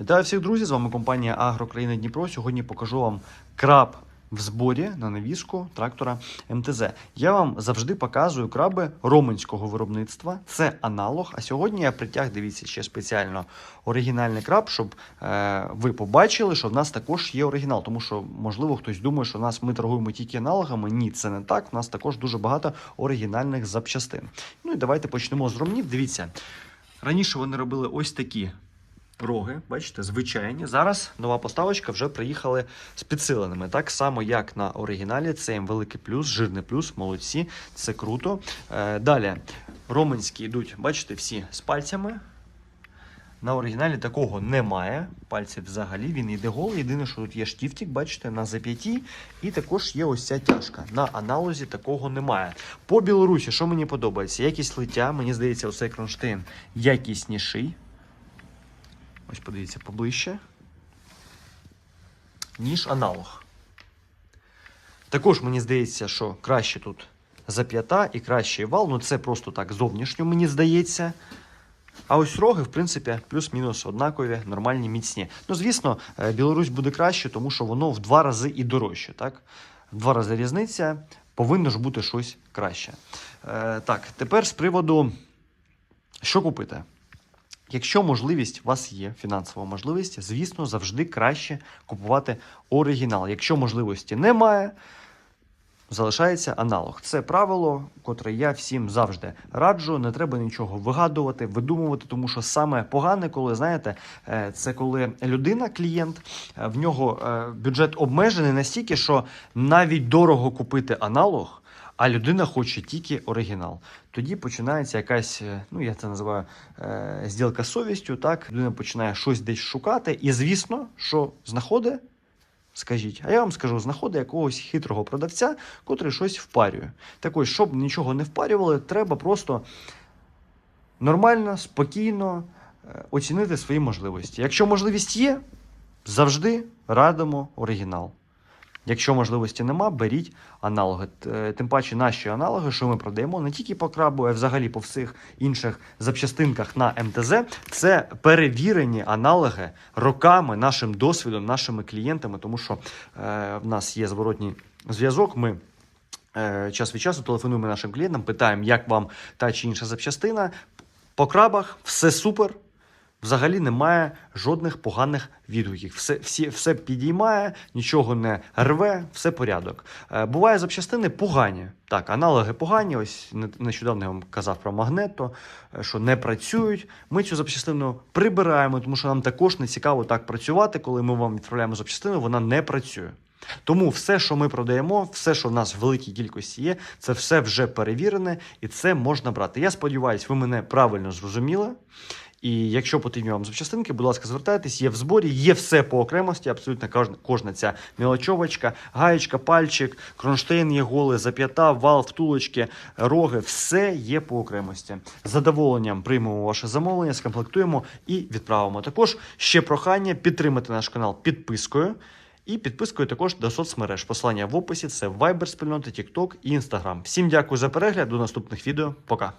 Вітаю всіх друзі! З вами компанія Агрокраїна Дніпро. Сьогодні покажу вам краб в зборі на навіску трактора МТЗ. Я вам завжди показую краби роменського виробництва. Це аналог. А сьогодні я притяг, дивіться, ще спеціально оригінальний краб, щоб е, ви побачили, що в нас також є оригінал. Тому що, можливо, хтось думає, що в нас ми торгуємо тільки аналогами. Ні, це не так. У нас також дуже багато оригінальних запчастин. Ну і давайте почнемо з ромнів. Дивіться, раніше вони робили ось такі роги, бачите, звичайні. Зараз нова поставочка вже приїхали з підсиленими. Так само, як на оригіналі, це їм великий плюс, жирний плюс, молодці, це круто. Е, далі, роменські йдуть, бачите, всі з пальцями. На оригіналі такого немає. Пальців взагалі він йде голий. Єдине, що тут є штіфтик, бачите, на зап'яті, і також є ось ця тяжка. На аналозі такого немає. По Білорусі, що мені подобається? Якість лиття, мені здається, оцей кронштейн якісніший. Ось подивіться поближче. Ніж аналог. Також мені здається, що краще тут зап'ята і кращий вал. Ну це просто так зовнішньо, мені здається. А ось роги, в принципі, плюс-мінус однакові, нормальні, міцні. Ну, звісно, е, Білорусь буде краще, тому що воно в два рази і дорожче. Так? В два рази різниця, повинно ж бути щось краще. Е, так, тепер з приводу, що купити. Якщо можливість у вас є, фінансова можливість, звісно, завжди краще купувати оригінал. Якщо можливості немає, залишається аналог. Це правило, котре я всім завжди раджу. Не треба нічого вигадувати, видумувати, тому що саме погане, коли знаєте, е, це коли людина, клієнт, е, в нього е, бюджет обмежений настільки, що навіть дорого купити аналог. А людина хоче тільки оригінал. Тоді починається якась, е, ну я це називаю е, зділка з совістю. Так, людина починає щось десь шукати, і звісно, що знаходить, скажіть, а я вам скажу, знаходить якогось хитрого продавця, котрий щось впарює. Так ось, щоб нічого не впарювали, треба просто нормально, спокійно е, оцінити свої можливості. Якщо можливість є, завжди радимо оригінал. Якщо можливості нема, беріть аналоги. Тим паче наші аналоги, що ми продаємо не тільки по крабу, а взагалі по всіх інших запчастинках на МТЗ, це перевірені аналоги роками нашим досвідом, нашими клієнтами, тому що е, в нас є зворотній зв'язок. Ми е, час від часу телефонуємо нашим клієнтам, питаємо, як вам та чи інша запчастина. По крабах все супер. Взагалі немає жодних поганих відгуків. Все, всі, все підіймає, нічого не рве, все порядок. Е, буває запчастини погані. Так, аналоги погані. Ось не- нещодавно я вам казав про магнето, е, що не працюють. Ми цю запчастину прибираємо, тому що нам також не цікаво так працювати, коли ми вам відправляємо запчастину, вона не працює. Тому все, що ми продаємо, все, що в нас в великій кількості є, це все вже перевірене і це можна брати. Я сподіваюся, ви мене правильно зрозуміли. І якщо потрібні вам запчастинки, будь ласка, звертайтесь, є в зборі, є все по окремості, абсолютно кожна, кожна ця мілочовочка, гаєчка, пальчик, кронштейн є голий, зап'ята, вал, втулочки, роги, все є по окремості. З задоволенням приймемо ваше замовлення, скомплектуємо і відправимо. Також ще прохання підтримати наш канал підпискою. І підпискою також до соцмереж. Посилання в описі це Viber, спільноти, TikTok і Instagram. Всім дякую за перегляд. До наступних відео. Пока.